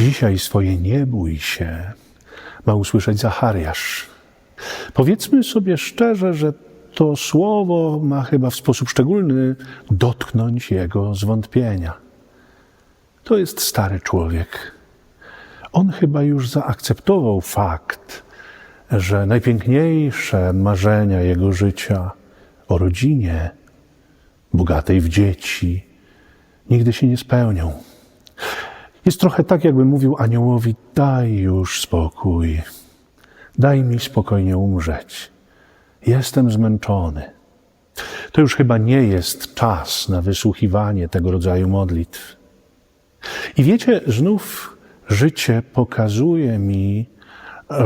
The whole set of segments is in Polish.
dzisiaj swoje nie bój się ma usłyszeć Zachariasz. Powiedzmy sobie szczerze, że to słowo ma chyba w sposób szczególny dotknąć jego zwątpienia. To jest stary człowiek. On chyba już zaakceptował fakt, że najpiękniejsze marzenia jego życia o rodzinie, bogatej w dzieci, nigdy się nie spełnią. Jest trochę tak, jakby mówił aniołowi: Daj już spokój, daj mi spokojnie umrzeć. Jestem zmęczony. To już chyba nie jest czas na wysłuchiwanie tego rodzaju modlitw. I wiecie, znów życie pokazuje mi,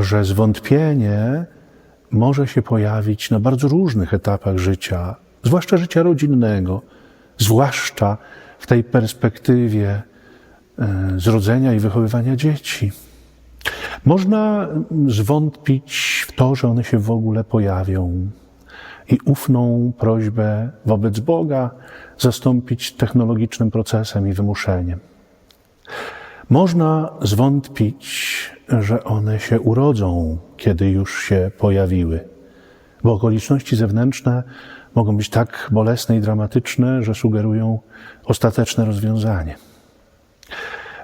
że zwątpienie może się pojawić na bardzo różnych etapach życia, zwłaszcza życia rodzinnego, zwłaszcza w tej perspektywie e, zrodzenia i wychowywania dzieci. Można zwątpić w to, że one się w ogóle pojawią i ufną prośbę wobec Boga zastąpić technologicznym procesem i wymuszeniem. Można zwątpić, że one się urodzą, kiedy już się pojawiły, bo okoliczności zewnętrzne mogą być tak bolesne i dramatyczne, że sugerują ostateczne rozwiązanie.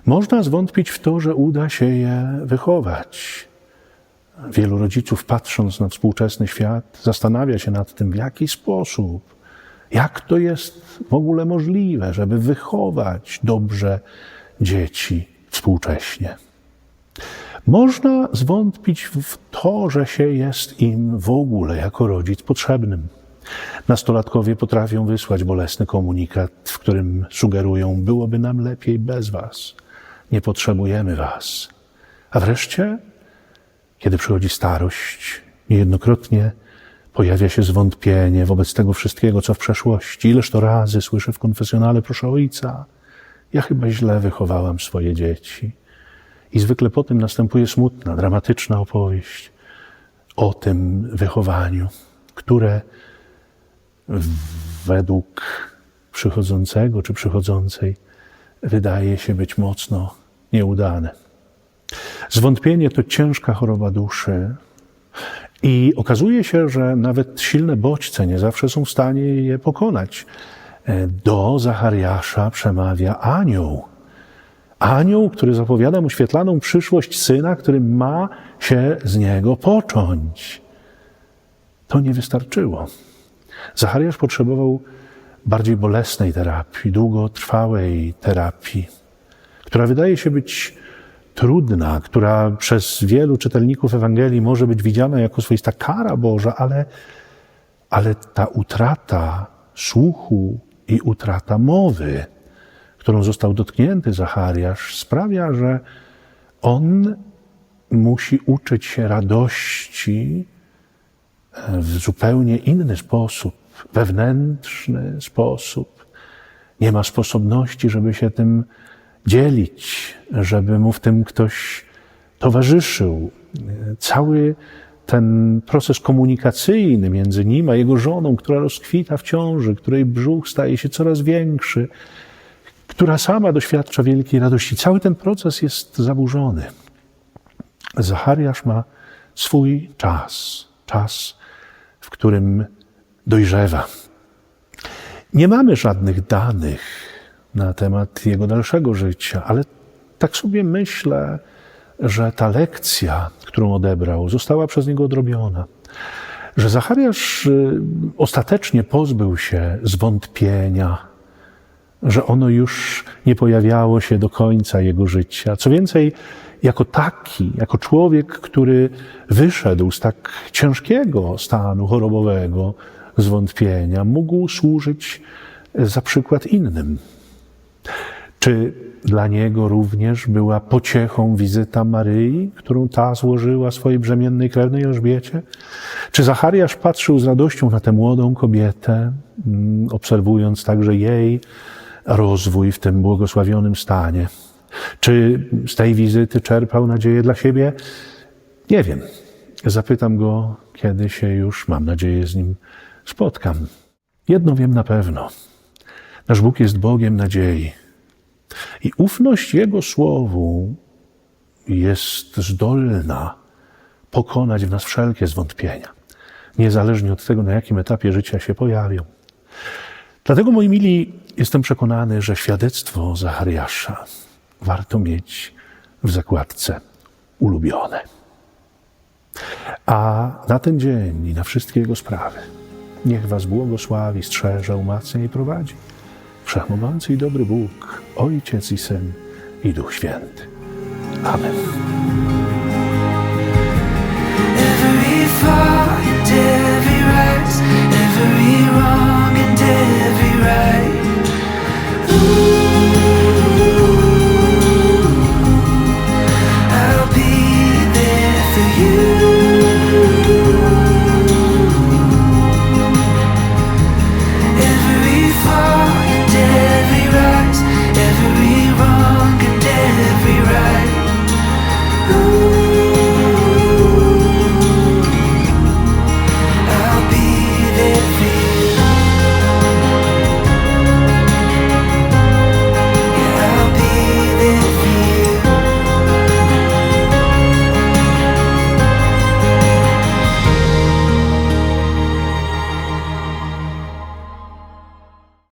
Można zwątpić w to, że uda się je wychować. Wielu rodziców, patrząc na współczesny świat, zastanawia się nad tym, w jaki sposób, jak to jest w ogóle możliwe, żeby wychować dobrze dzieci współcześnie. Można zwątpić w to, że się jest im w ogóle jako rodzic potrzebnym. Nastolatkowie potrafią wysłać bolesny komunikat, w którym sugerują: Byłoby nam lepiej bez Was, nie potrzebujemy Was. A wreszcie, kiedy przychodzi starość, niejednokrotnie pojawia się zwątpienie wobec tego wszystkiego, co w przeszłości. Ileż to razy słyszę w konfesjonale, proszę ojca, ja chyba źle wychowałam swoje dzieci. I zwykle po tym następuje smutna, dramatyczna opowieść o tym wychowaniu, które według przychodzącego czy przychodzącej wydaje się być mocno nieudane. Zwątpienie to ciężka choroba duszy i okazuje się, że nawet silne bodźce nie zawsze są w stanie je pokonać. Do Zachariasza przemawia anioł. Anioł, który zapowiada mu świetlaną przyszłość syna, który ma się z niego począć. To nie wystarczyło. Zachariasz potrzebował bardziej bolesnej terapii, długotrwałej terapii, która wydaje się być trudna, która przez wielu czytelników Ewangelii może być widziana jako swoista kara Boża, ale, ale ta utrata słuchu i utrata mowy, którą został dotknięty Zachariasz, sprawia, że on musi uczyć się radości w zupełnie inny sposób, wewnętrzny sposób. Nie ma sposobności, żeby się tym dzielić, żeby mu w tym ktoś towarzyszył. Cały ten proces komunikacyjny między nim a jego żoną, która rozkwita w ciąży, której brzuch staje się coraz większy, która sama doświadcza wielkiej radości, cały ten proces jest zaburzony. Zachariasz ma swój czas, czas, w którym dojrzewa. Nie mamy żadnych danych na temat jego dalszego życia, ale tak sobie myślę, że ta lekcja, którą odebrał, została przez niego odrobiona. Że Zachariasz y, ostatecznie pozbył się zwątpienia, że ono już nie pojawiało się do końca jego życia. Co więcej, jako taki, jako człowiek, który wyszedł z tak ciężkiego stanu chorobowego, zwątpienia, mógł służyć za przykład innym. Czy dla niego również była pociechą wizyta Maryi, którą ta złożyła swojej brzemiennej krewnej Elżbiecie? Czy Zachariasz patrzył z radością na tę młodą kobietę, mm, obserwując także jej rozwój w tym błogosławionym stanie? Czy z tej wizyty czerpał nadzieję dla siebie? Nie wiem. Zapytam go, kiedy się już, mam nadzieję, z nim spotkam. Jedno wiem na pewno. Nasz Bóg jest Bogiem nadziei. I ufność Jego Słowu jest zdolna pokonać w nas wszelkie zwątpienia, niezależnie od tego, na jakim etapie życia się pojawią. Dlatego, moi mili, jestem przekonany, że świadectwo Zachariasza warto mieć w zakładce ulubione. A na ten dzień i na wszystkie jego sprawy niech Was błogosławi, strzeże, umacnia i prowadzi. Wszechmogący i dobry Bóg, Ojciec i Syn i Duch Święty. Amen.